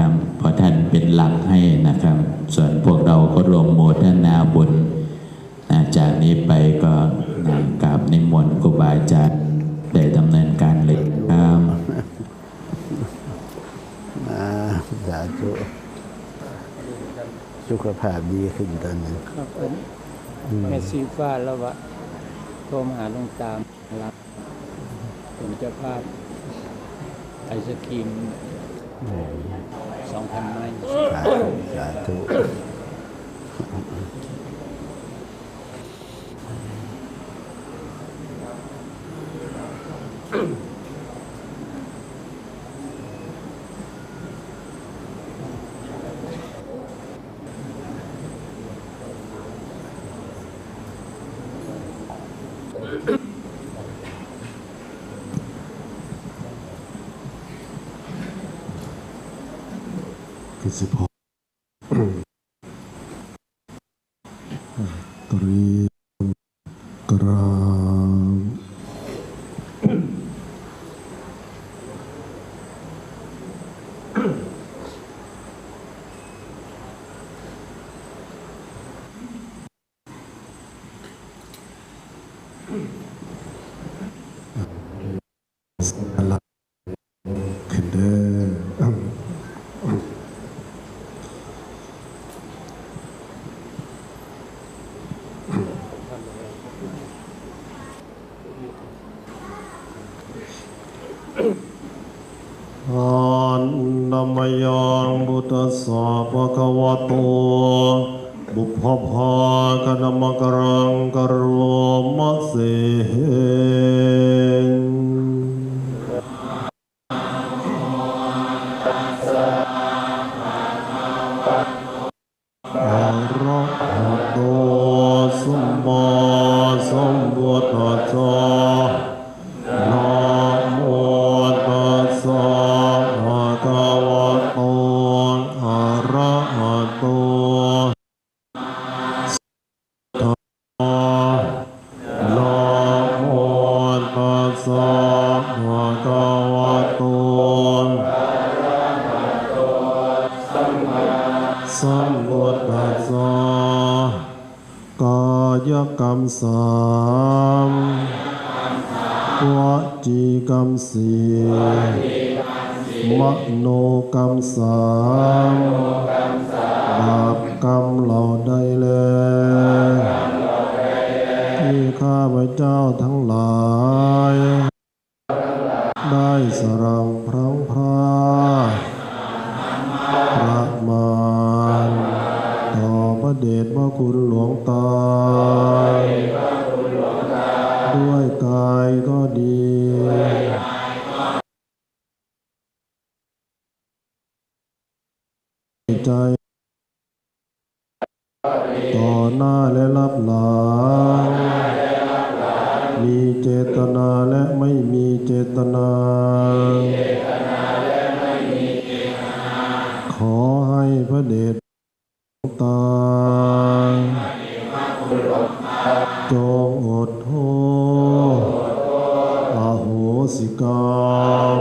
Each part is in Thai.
นะครับเพราะท่านเป็นหลักให้นะครับ ส่วนพวกเราก็รวมโมทนาบุญนะจากนี้ไปก็นะกราบนิมนต์ครูบาอาจารย์ได้ดำเนินการเลยครับอ่าสาธุสุขภาพดีขึ้นตอนนี้ครับผมแม่ซีฟ้าแล้ววะโทรมาหาหลวงตามรับผมเจะภาพไอศครีม สองพันไม้ สาธุสาธุ คือสิพอตรีกราบสัญลักษณ์ขึ้นเด้อ อั นนามยังบุตสสะภะคะวะโตบุพพากนมกรังกโรมะเส กรรมสามวจีกรรมสี่มโนกรรมสามบาปกรรมเราได้แล้วที่ข้าพเจ้าทั้งหลาย ต่อหน้าและรับหลังมีเจตนาและไม่มีเจตนา ขอให้พระเดชหลวงตาจงอดโทษอาโหสิกรรม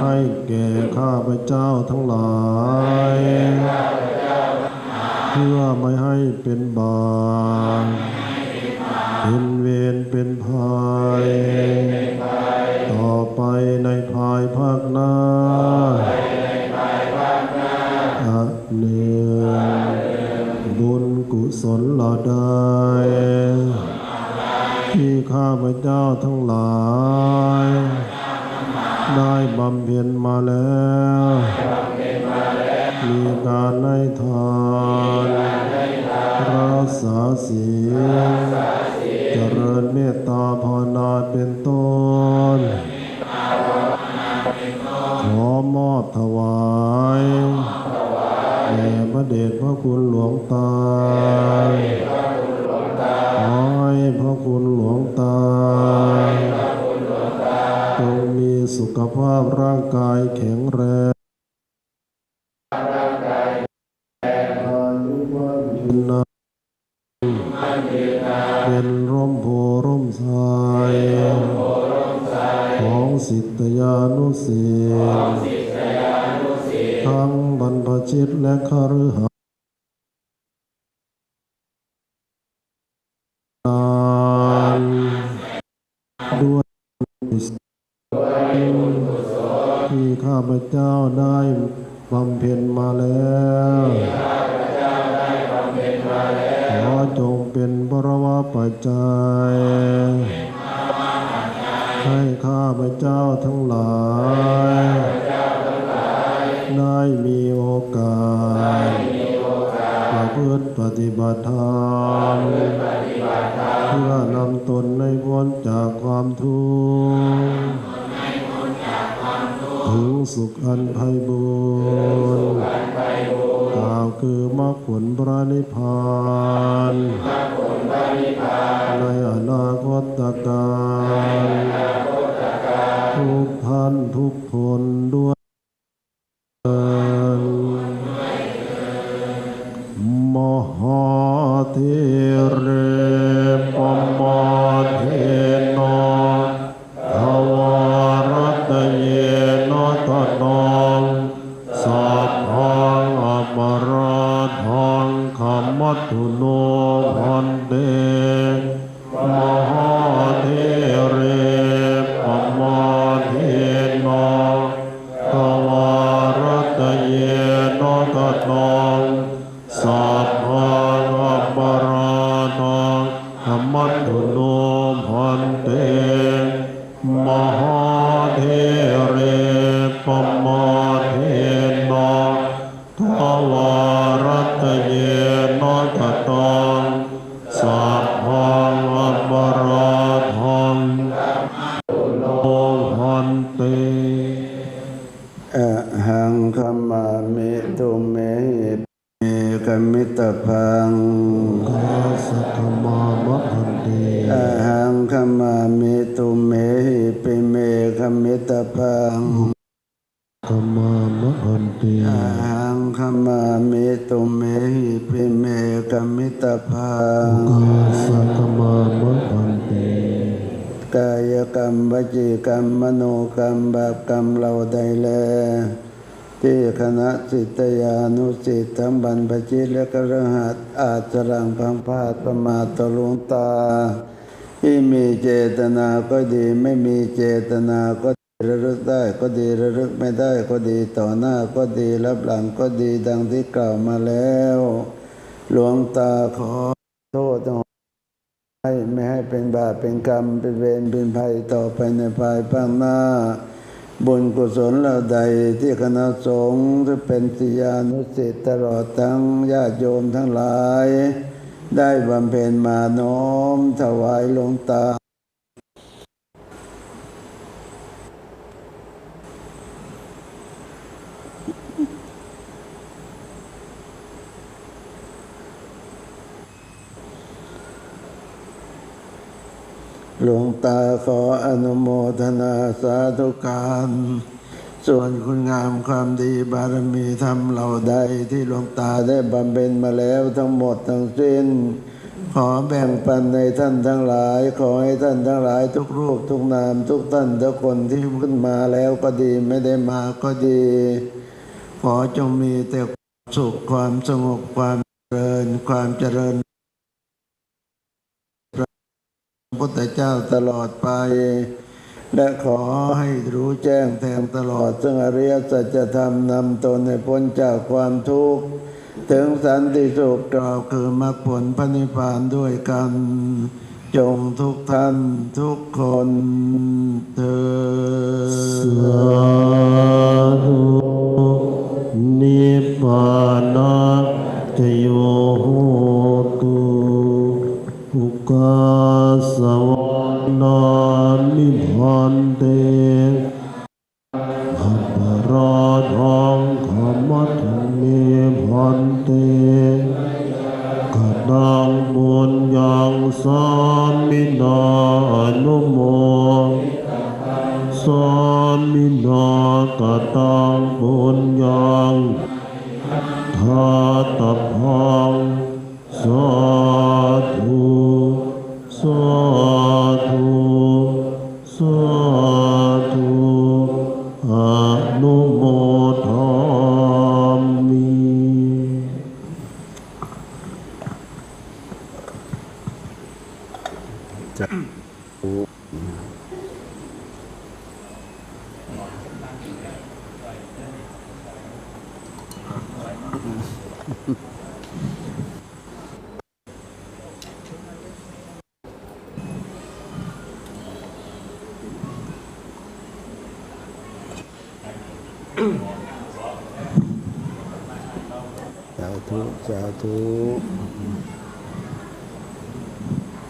ให้แก่ข้าพเจ้าทั้งหลาย เพื่อไม่ให้เป็นบาปเป็นเวรเป็นภัย ต่อไปในภายภาคหน้าอะเนือบุญกุศลเราได้ที่ข้าพเจ้าทั้งหลาย ได้บำเพ็ญมาแล้ว มีการให้ทาน ตาจงมีสุขภาพร่างกายแข็งแรงอายุวันยืนนานเป็นร่มโพร่มไทรของสิทธยานุสิทธิ์ทั้งบรรพชิตและคฤหัสถ์ ที่ข้าพเจ้าได้บำเพ็ญมาแล้วขอจงเป็นบรวปัจจัยให้ข้าพเจ้าทั้งหลายได้มีโอกาสประพฤติปฏิบัติธรรมเพื่อนำตนในพ้นจากความทุกข์ ถึงสุขอันไพบูรณ์กล่าวคือมรรคผลพระนิพพานในอนาคตการ ทุกท่านทุกคน ตถุโนพันเตมหา อะหังขมามิตุเมหิเมกมิตพังกาสกมามะพันเตอะหังขมามิตุเมหิปิเมกมิตพังกมามะพันเตอะหังขมามิตุเมหิปิเมกมิตพังกาสกมามะพันเต กายกรรมวจีกรรมมโนกรรมบาปกรรมเราใดแล ที่คณะสิทยานุสิตทั้งบรรพชิตและกระหัสอาจจะรังพังพาดประมาตหลวงตา ที่มีเจตนาก็ดีไม่มีเจตนาก็ดีระลึกได้ก็ดีระลึกไม่ได้ก็ดีต่อหน้าก็ดีรับหลังก็ดีดังที่กล่าวมาแล้ว หลวงตาขอโทษจ้ ไม่ให้เป็นบาปเป็นกรรมเป็นเวรเป็นภัยต่อไปในภายภาคหน้า บุญกุศลเหล่าใดที่คณะสงฆ์จะเป็นสิยานุสิตตลอดทั้งญาติโยมทั้งหลาย ได้บำเพ็ญมาน้อมถวายหลวงตา หลวงตาขออนุโมทนาสาธุการ ส่วนคุณงามความดีบารมีธรรมเหล่าใดที่หลวงตาได้บำเพ็ญมาแล้วทั้งหมดทั้งสิ้น ขอแบ่งปันในท่านทั้งหลาย ขอให้ท่านทั้งหลายทุกรูปทุกนามทุกท่านทุกคนที่ขึ้นมาแล้วก็ดีไม่ได้มาก็ดี ขอจงมีแต่ความสุขความสงบความเจริญความเจริญ พระพุทธเจ้าตลอดไป และขอให้รู้แจ้งแทงตลอด ซึ่งอริยสัจธรรมนำตนให้พ้นจากความทุกข์ ถึงสันติสุขกล่าวคือมรรคผลพระนิพพานด้วยกัน จงทุกท่านทุกคนเธอสาธุนิพพานะจโย มินานุโมสามินากตังบุญยังทา สาธุสาธุ